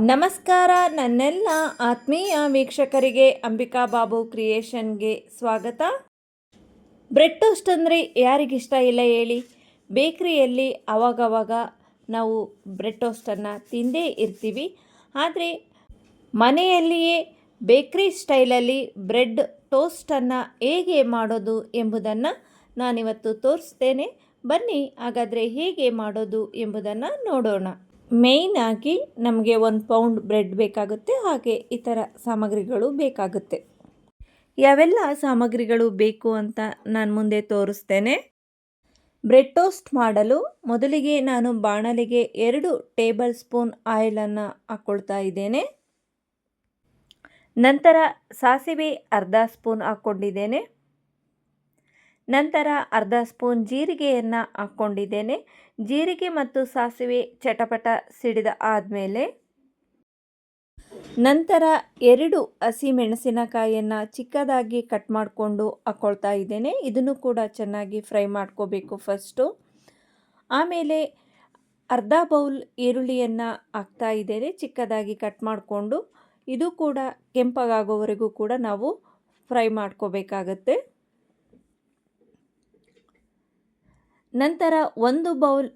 ನಮಸ್ಕಾರ ನನ್ನೆಲ್ಲ ಆತ್ಮೀಯ ವೀಕ್ಷಕರಿಗೆ ಅಂಬಿಕಾ ಬಾಬು ಕ್ರಿಯೇಷನ್ಗೆ ಸ್ವಾಗತ. ಬ್ರೆಡ್ ಟೋಸ್ಟ್ ಅಂದರೆ ಯಾರಿಗಿಷ್ಟ ಇಲ್ಲ ಹೇಳಿ. ಬೇಕ್ರಿಯಲ್ಲಿ ಅವಾಗವಾಗ ನಾವು ಬ್ರೆಡ್ ಟೋಸ್ಟನ್ನು ತಿಂದೇ ಇರ್ತೀವಿ. ಆದರೆ ಮನೆಯಲ್ಲಿಯೇ ಬೇಕ್ರಿ ಸ್ಟೈಲಲ್ಲಿ ಬ್ರೆಡ್ ಟೋಸ್ಟನ್ನು ಹೇಗೆ ಮಾಡೋದು ಎಂಬುದನ್ನು ನಾನಿವತ್ತು ತೋರಿಸ್ತೇನೆ. ಬನ್ನಿ ಹಾಗಾದರೆ ಹೇಗೆ ಮಾಡೋದು ಎಂಬುದನ್ನು ನೋಡೋಣ. ಮೇಯ್ನ್ ಆಗಿ ನಮಗೆ ಒಂದು ಪೌಂಡ್ ಬ್ರೆಡ್ ಬೇಕಾಗುತ್ತೆ, ಹಾಗೆ ಇತರ ಸಾಮಗ್ರಿಗಳು ಬೇಕಾಗುತ್ತೆ. ಯಾವೆಲ್ಲ ಸಾಮಗ್ರಿಗಳು ಬೇಕು ಅಂತ ನಾನು ಮುಂದೆ ತೋರಿಸ್ತೇನೆ. ಬ್ರೆಡ್ ಟೋಸ್ಟ್ ಮಾಡಲು ಮೊದಲಿಗೆ ನಾನು ಬಾಣಲಿಗೆ ಎರಡು ಟೇಬಲ್ ಸ್ಪೂನ್ ಆಯಿಲನ್ನು ಹಾಕ್ಕೊಳ್ತಾ ಇದ್ದೇನೆ. ನಂತರ ಸಾಸಿವೆ ಅರ್ಧ ಸ್ಪೂನ್ ಹಾಕ್ಕೊಂಡಿದ್ದೇನೆ ನಂತರ ಅರ್ಧ ಸ್ಪೂನ್ ಜೀರಿಗೆಯನ್ನು ಹಾಕ್ಕೊಂಡಿದ್ದೇನೆ. ಜೀರಿಗೆ ಮತ್ತು ಸಾಸಿವೆ ಚಟಪಟ ಸಿಡಿದ ಆದಮೇಲೆ ನಂತರ ಎರಡು ಹಸಿ ಮೆಣಸಿನಕಾಯಿಯನ್ನು ಚಿಕ್ಕದಾಗಿ ಕಟ್ ಮಾಡಿಕೊಂಡು ಹಾಕ್ಕೊಳ್ತಾ ಇದ್ದೇನೆ. ಇದನ್ನು ಕೂಡ ಚೆನ್ನಾಗಿ ಫ್ರೈ ಮಾಡ್ಕೋಬೇಕು ಫಸ್ಟು. ಆಮೇಲೆ ಅರ್ಧ ಬೌಲ್ ಈರುಳ್ಳಿಯನ್ನು ಹಾಕ್ತಾ ಇದ್ದೇನೆ, ಚಿಕ್ಕದಾಗಿ ಕಟ್ ಮಾಡಿಕೊಂಡು. ಇದು ಕೂಡ ಕೆಂಪಗಾಗೋವರೆಗೂ ಕೂಡ ನಾವು ಫ್ರೈ ಮಾಡ್ಕೋಬೇಕಾಗತ್ತೆ. ನಂತರ ಒಂದು ಬೌಲ್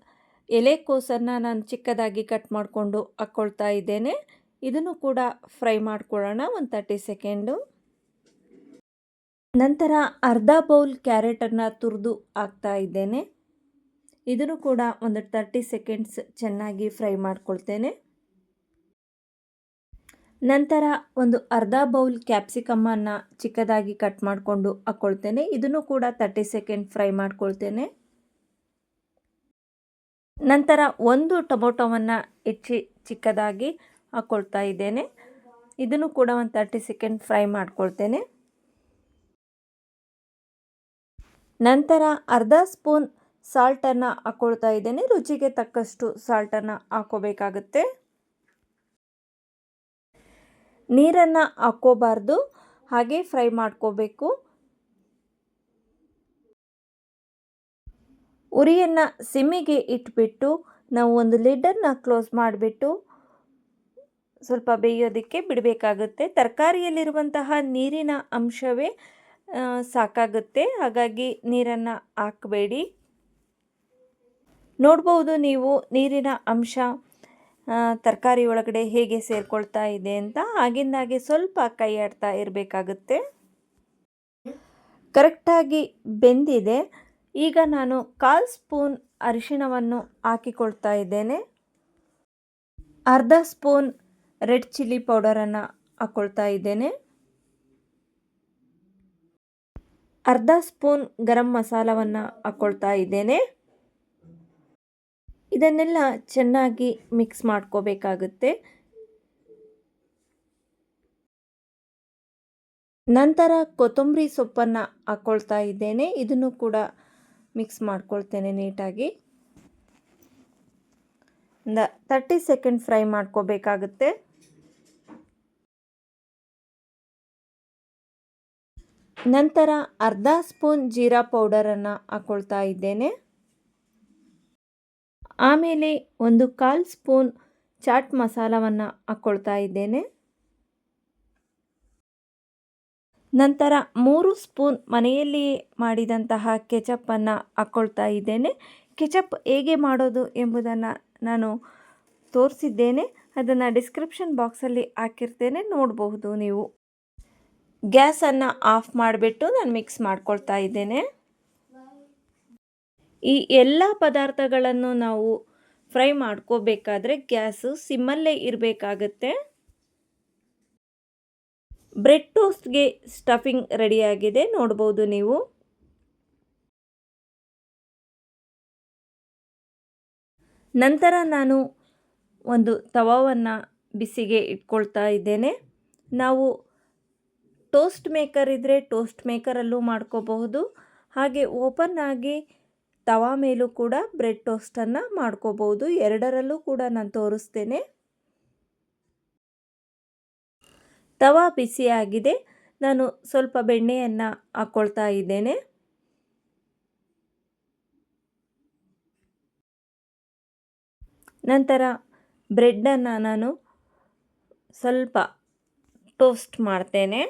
ಎಲೆಕೋಸನ್ನು ನಾನು ಚಿಕ್ಕದಾಗಿ ಕಟ್ ಮಾಡಿಕೊಂಡು ಹಾಕ್ಕೊಳ್ತಾ ಇದ್ದೇನೆ. ಇದನ್ನು ಕೂಡ ಫ್ರೈ ಮಾಡ್ಕೊಳ್ಳೋಣ, ಒಂದು ತರ್ಟಿ ಸೆಕೆಂಡು. ನಂತರ ಅರ್ಧ ಬೌಲ್ ಕ್ಯಾರೆಟನ್ನು ತುರಿದು ಹಾಕ್ತಾ ಇದ್ದೇನೆ. ಇದನ್ನು ಕೂಡ ಒಂದು ತರ್ಟಿ ಸೆಕೆಂಡ್ಸ್ ಚೆನ್ನಾಗಿ ಫ್ರೈ ಮಾಡ್ಕೊಳ್ತೇನೆ. ನಂತರ ಒಂದು ಅರ್ಧ ಬೌಲ್ ಕ್ಯಾಪ್ಸಿಕಮ್ಮನ್ನು ಚಿಕ್ಕದಾಗಿ ಕಟ್ ಮಾಡಿಕೊಂಡು ಹಾಕ್ಕೊಳ್ತೇನೆ ಇದನ್ನು ಕೂಡ ತರ್ಟಿ ಸೆಕೆಂಡ್ ಫ್ರೈ ಮಾಡ್ಕೊಳ್ತೇನೆ. ನಂತರ ಒಂದು ಟೊಮೊಟೊವನ್ನು ಹೆಚ್ಚಿ ಚಿಕ್ಕದಾಗಿ ಹಾಕ್ಕೊಳ್ತಾ ಇದ್ದೇನೆ. ಇದನ್ನು ಕೂಡ ಒಂದು ತರ್ಟಿ ಸೆಕೆಂಡ್ ಫ್ರೈ ಮಾಡ್ಕೊಳ್ತೇನೆ. ನಂತರ ಅರ್ಧ ಸ್ಪೂನ್ ಸಾಲ್ಟನ್ನು ಹಾಕ್ಕೊಳ್ತಾ ಇದ್ದೇನೆ. ರುಚಿಗೆ ತಕ್ಕಷ್ಟು ಸಾಲ್ಟನ್ನು ಹಾಕೋಬೇಕಾಗುತ್ತೆ. ನೀರನ್ನು ಹಾಕ್ಕೋಬಾರ್ದು ಹಾಗೆ ಫ್ರೈ ಮಾಡ್ಕೋಬೇಕು. ಉರಿಯನ್ನು ಸಿಮ್ಮಿಗೆ ಇಟ್ಬಿಟ್ಟು ನಾವು ಒಂದು ಲಿಡ್ಡನ್ನು ಕ್ಲೋಸ್ ಮಾಡಿಬಿಟ್ಟು ಸ್ವಲ್ಪ ಬೇಯೋದಕ್ಕೆ ಬಿಡಬೇಕಾಗುತ್ತೆ. ತರಕಾರಿಯಲ್ಲಿರುವಂತಹ ನೀರಿನ ಅಂಶವೇ ಸಾಕಾಗುತ್ತೆ. ಹಾಗಾಗಿ ನೀರನ್ನು ಹಾಕಬೇಡಿ. ನೋಡ್ಬೋದು ನೀವು ನೀರಿನ ಅಂಶ ತರಕಾರಿ ಒಳಗಡೆ ಹೇಗೆ ಸೇರಿಕೊಳ್ತಾ ಇದೆ ಅಂತ. ಆಗಿಂದಾಗೆ ಸ್ವಲ್ಪ ಕೈ ಆಡ್ತಾ ಇರಬೇಕಾಗುತ್ತೆ. ಕರೆಕ್ಟಾಗಿ ಬೆಂದಿದೆ. ಈಗ ನಾನು ಕಾಲ್ ಸ್ಪೂನ್ ಅರಿಶಿಣವನ್ನು ಹಾಕಿಕೊಳ್ತಾ ಇದ್ದೇನೆ. ಅರ್ಧ ಸ್ಪೂನ್ ರೆಡ್ ಚಿಲ್ಲಿ ಪೌಡರನ್ನು ಹಾಕ್ಕೊಳ್ತಾ ಇದ್ದೇನೆ. ಅರ್ಧ ಸ್ಪೂನ್ ಗರಂ ಮಸಾಲವನ್ನು ಹಾಕ್ಕೊಳ್ತಾ ಇದ್ದೇನೆ. ಇದನ್ನೆಲ್ಲ ಚೆನ್ನಾಗಿ ಮಿಕ್ಸ್ ಮಾಡ್ಕೋಬೇಕಾಗುತ್ತೆ. ನಂತರ ಕೊತ್ತಂಬರಿ ಸೊಪ್ಪನ್ನು ಹಾಕ್ಕೊಳ್ತಾ ಇದ್ದೇನೆ. ಇದನ್ನು ಕೂಡ ಮಿಕ್ಸ್ ಮಾಡ್ಕೊಳ್ತೇನೆ ನೀಟಾಗಿ. ಒಂದು ತರ್ಟಿ ಸೆಕೆಂಡ್ ಫ್ರೈ ಮಾಡ್ಕೋಬೇಕಾಗುತ್ತೆ. ನಂತರ ಅರ್ಧ ಸ್ಪೂನ್ ಜೀರಾ ಪೌಡರನ್ನು ಹಾಕ್ಕೊಳ್ತಾ ಇದ್ದೇನೆ. ಆಮೇಲೆ ಒಂದು ಕಾಲು ಸ್ಪೂನ್ ಚಾಟ್ ಮಸಾಲವನ್ನು ಹಾಕ್ಕೊಳ್ತಾ ಇದ್ದೇನೆ. ನಂತರ ಮೂರು ಸ್ಪೂನ್ ಮನೆಯಲ್ಲಿ ಮಾಡಿದಂತಹ ಕೆಚಪ್ಪನ್ನು ಹಾಕ್ಕೊಳ್ತಾ ಇದ್ದೇನೆ. ಕೆಚಪ್ ಹೇಗೆ ಮಾಡೋದು ಎಂಬುದನ್ನು ನಾನು ತೋರಿಸಿದ್ದೇನೆ. ಅದನ್ನು ಡಿಸ್ಕ್ರಿಪ್ಷನ್ ಬಾಕ್ಸಲ್ಲಿ ಹಾಕಿರ್ತೇನೆ. ನೋಡಬಹುದು ನೀವು. ಗ್ಯಾಸನ್ನು ಆಫ್ ಮಾಡಿಬಿಟ್ಟು ನಾನು ಮಿಕ್ಸ್ ಮಾಡ್ಕೊಳ್ತಾ ಇದ್ದೇನೆ. ಈ ಎಲ್ಲ ಪದಾರ್ಥಗಳನ್ನು ನಾವು ಫ್ರೈ ಮಾಡ್ಕೋಬೇಕಾದ್ರೆ ಗ್ಯಾಸು ಸಿಮ್ಮಲ್ಲೇ ಇರಬೇಕಾಗತ್ತೆ. ಬ್ರೆಡ್ ಟೋಸ್ಟ್ಗೆ ಸ್ಟಫಿಂಗ್ ರೆಡಿಯಾಗಿದೆ. ನೋಡ್ಬೋದು ನೀವು. ನಂತರ ನಾನು ಒಂದು ತವಾವನ್ನು ಬಿಸಿಗೆ ಇಟ್ಕೊಳ್ತಾ ಇದ್ದೇನೆ. ನಾವು ಟೋಸ್ಟ್ ಮೇಕರ್ ಇದ್ದರೆ ಟೋಸ್ಟ್ ಮೇಕರಲ್ಲೂ ಮಾಡ್ಕೋಬಹುದು. ಹಾಗೆ ಓಪನ್ ಆಗಿ ತವಾ ಮೇಲೂ ಕೂಡ ಬ್ರೆಡ್ ಟೋಸ್ಟನ್ನು ಮಾಡ್ಕೋಬಹುದು. ಎರಡರಲ್ಲೂ ಕೂಡ ನಾನು ತೋರಿಸ್ತೇನೆ. ತವಾ ಬಿಸಿಯಾಗಿದೆ. ನಾನು ಸ್ವಲ್ಪ ಬೆಣ್ಣೆಯನ್ನು ಹಾಕ್ಕೊಳ್ತಾ ಇದ್ದೇನೆ. ನಂತರ ಬ್ರೆಡ್ಡನ್ನು ನಾನು ಸ್ವಲ್ಪ ಟೋಸ್ಟ್ ಮಾಡ್ತೇನೆ.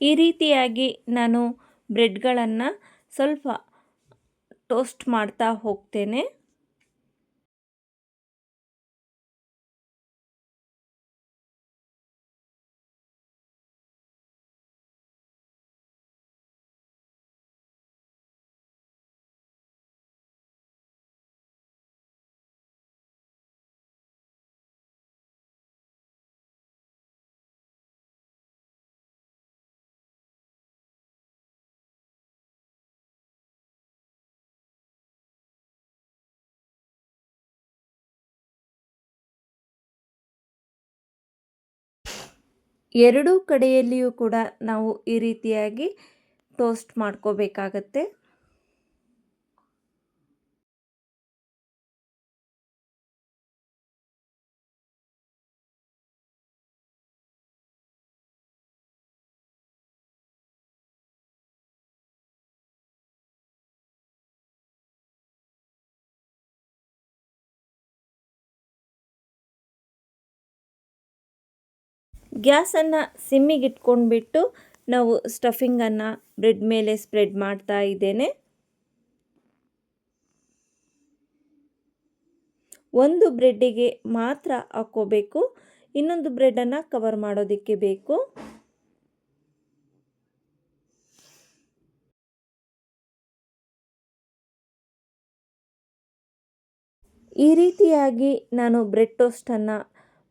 ಈ ರೀತಿಯಾಗಿ ನಾನು ಬ್ರೆಡ್ಗಳನ್ನು ಸ್ವಲ್ಪ ಟೋಸ್ಟ್ ಮಾಡ್ತಾ ಹೋಗ್ತೇನೆ. ಎರಡೂ ಕಡೆಯಲ್ಲಿಯೂ ಕೂಡ ನಾವು ಈ ರೀತಿಯಾಗಿ ಟೋಸ್ಟ್ ಮಾಡ್ಕೋಬೇಕಾಗತ್ತೆ. ಗ್ಯಾಸನ್ನು ಸಿಮ್ಮಿಗಿಟ್ಕೊಂಡ್ಬಿಟ್ಟು ನಾವು ಸ್ಟಫಿಂಗನ್ನು ಬ್ರೆಡ್ ಮೇಲೆ ಸ್ಪ್ರೆಡ್ ಮಾಡ್ತಾ ಇದ್ದೇನೆ. ಒಂದು ಬ್ರೆಡ್ಡಿಗೆ ಮಾತ್ರ ಹಾಕ್ಕೋಬೇಕು, ಇನ್ನೊಂದು ಬ್ರೆಡ್ಡನ್ನು ಕವರ್ ಮಾಡೋದಕ್ಕೆ ಬೇಕು. ಈ ರೀತಿಯಾಗಿ ನಾನು ಬ್ರೆಡ್ ಟೋಸ್ಟನ್ನು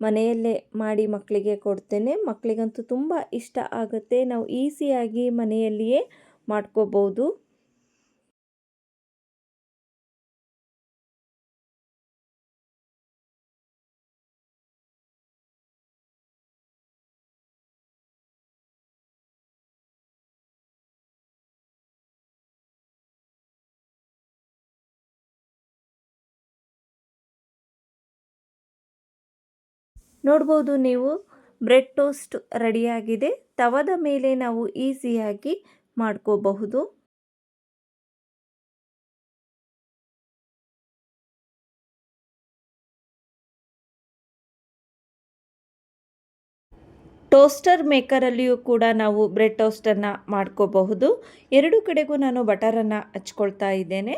ಮನೆಯಲ್ಲೇ ಮಾಡಿ ಮಕ್ಕಳಿಗೆ ಕೊಡ್ತೇನೆ. ಮಕ್ಕಳಿಗಂತೂ ತುಂಬ ಇಷ್ಟ ಆಗುತ್ತೆ. ನಾವು ಈಸಿಯಾಗಿ ಮನೆಯಲ್ಲಿಯೇ ಮಾಡ್ಕೋಬೋದು. ನೋಡ್ಬೋದು ನೀವು. ಬ್ರೆಡ್ ಟೋಸ್ಟ್ ರೆಡಿಯಾಗಿದೆ. ತವದ ಮೇಲೆ ನಾವು ಈಸಿಯಾಗಿ ಮಾಡ್ಕೋಬಹುದು. ಟೋಸ್ಟರ್ ಮೇಕರಲ್ಲಿಯೂ ಕೂಡ ನಾವು ಬ್ರೆಡ್ ಟೋಸ್ಟನ್ನು ಮಾಡ್ಕೋಬಹುದು. ಎರಡು ಕಡೆಗೂ ನಾನು ಬಟರನ್ನು ಹಚ್ಕೊಳ್ತಾ ಇದ್ದೇನೆ.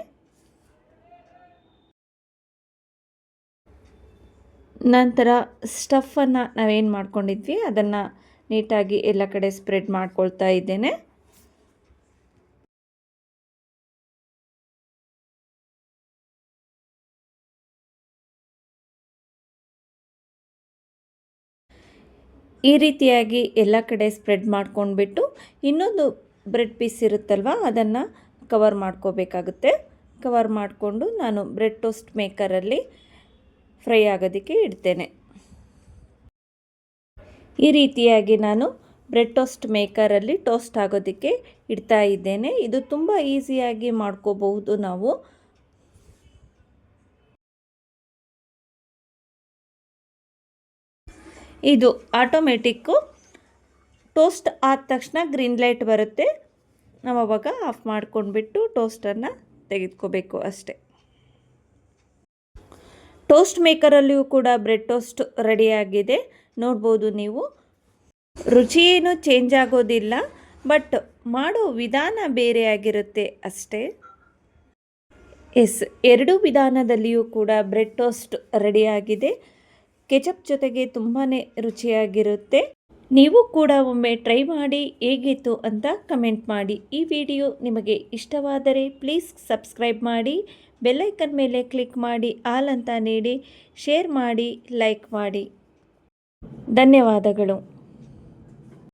ನಂತರ ಸ್ಟಫನ್ನು ನಾವೇನು ಮಾಡ್ಕೊಂಡಿದ್ವಿ, ಅದನ್ನು ನೀಟಾಗಿ ಎಲ್ಲ ಕಡೆ ಸ್ಪ್ರೆಡ್ ಮಾಡ್ಕೊಳ್ತಾ ಇದ್ದೇನೆ. ಈ ರೀತಿಯಾಗಿ ಎಲ್ಲ ಕಡೆ ಸ್ಪ್ರೆಡ್ ಮಾಡ್ಕೊಂಡ್ಬಿಟ್ಟು ಇನ್ನೊಂದು ಬ್ರೆಡ್ ಪೀಸ್ ಇರುತ್ತಲ್ವ, ಅದನ್ನು ಕವರ್ ಮಾಡ್ಕೋಬೇಕಾಗುತ್ತೆ. ಕವರ್ ಮಾಡಿಕೊಂಡು ನಾನು ಬ್ರೆಡ್ ಟೋಸ್ಟ್ ಮೇಕರಲ್ಲಿ ಫ್ರೈ ಆಗೋದಕ್ಕೆ ಇಡ್ತೇನೆ. ಈ ರೀತಿಯಾಗಿ ನಾನು ಬ್ರೆಡ್ ಟೋಸ್ಟ್ ಮೇಕರಲ್ಲಿ ಟೋಸ್ಟ್ ಆಗೋದಕ್ಕೆ ಇಡ್ತಾ ಇದ್ದೇನೆ. ಇದು ತುಂಬ ಈಸಿಯಾಗಿ ಮಾಡ್ಕೋಬಹುದು ನಾವು. ಇದು ಆಟೋಮೆಟಿಕ್ಕು ಟೋಸ್ಟ್ ಆದ ತಕ್ಷಣ ಗ್ರೀನ್ ಲೈಟ್ ಬರುತ್ತೆ. ನಾವು ಅವಾಗ ಆಫ್ ಮಾಡ್ಕೊಂಡ್ಬಿಟ್ಟು ಟೋಸ್ಟನ್ನು ತೆಗೆದುಕೋಬೇಕು ಅಷ್ಟೇ. ಟೋಸ್ಟ್ ಮೇಕರಲ್ಲಿಯೂ ಕೂಡ ಬ್ರೆಡ್ ಟೋಸ್ಟ್ ರೆಡಿಯಾಗಿದೆ. ನೋಡ್ಬೋದು ನೀವು. ರುಚಿ ಏನು ಚೇಂಜ್ ಆಗೋದಿಲ್ಲ ಬಟ್ ಮಾಡೋ ವಿಧಾನ ಬೇರೆಯಾಗಿರುತ್ತೆ ಅಷ್ಟೇ. ಎಸ್ ಎರಡು ವಿಧಾನದಲ್ಲಿಯೂ ಕೂಡ ಬ್ರೆಡ್ ಟೋಸ್ಟ್ ರೆಡಿಯಾಗಿದೆ. ಕೆಚಪ್ ಜೊತೆಗೆ ತುಂಬಾ ರುಚಿಯಾಗಿರುತ್ತೆ. ನೀವು ಕೂಡ ಒಮ್ಮೆ ಟ್ರೈ ಮಾಡಿ ಹೇಗಿತ್ತು ಅಂತ ಕಮೆಂಟ್ ಮಾಡಿ. ಈ ವಿಡಿಯೋ ನಿಮಗೆ ಇಷ್ಟವಾದರೆ ಪ್ಲೀಸ್ ಸಬ್ಸ್ಕ್ರೈಬ್ ಮಾಡಿ ಬೆಲ್ಲೈಕನ್ ಮೇಲೆ ಕ್ಲಿಕ್ ಮಾಡಿ, ಆಲ್ ಅಂತ ನೀಡಿ, ಶೇರ್ ಮಾಡಿ, ಲೈಕ್ ಮಾಡಿ. ಧನ್ಯವಾದಗಳು.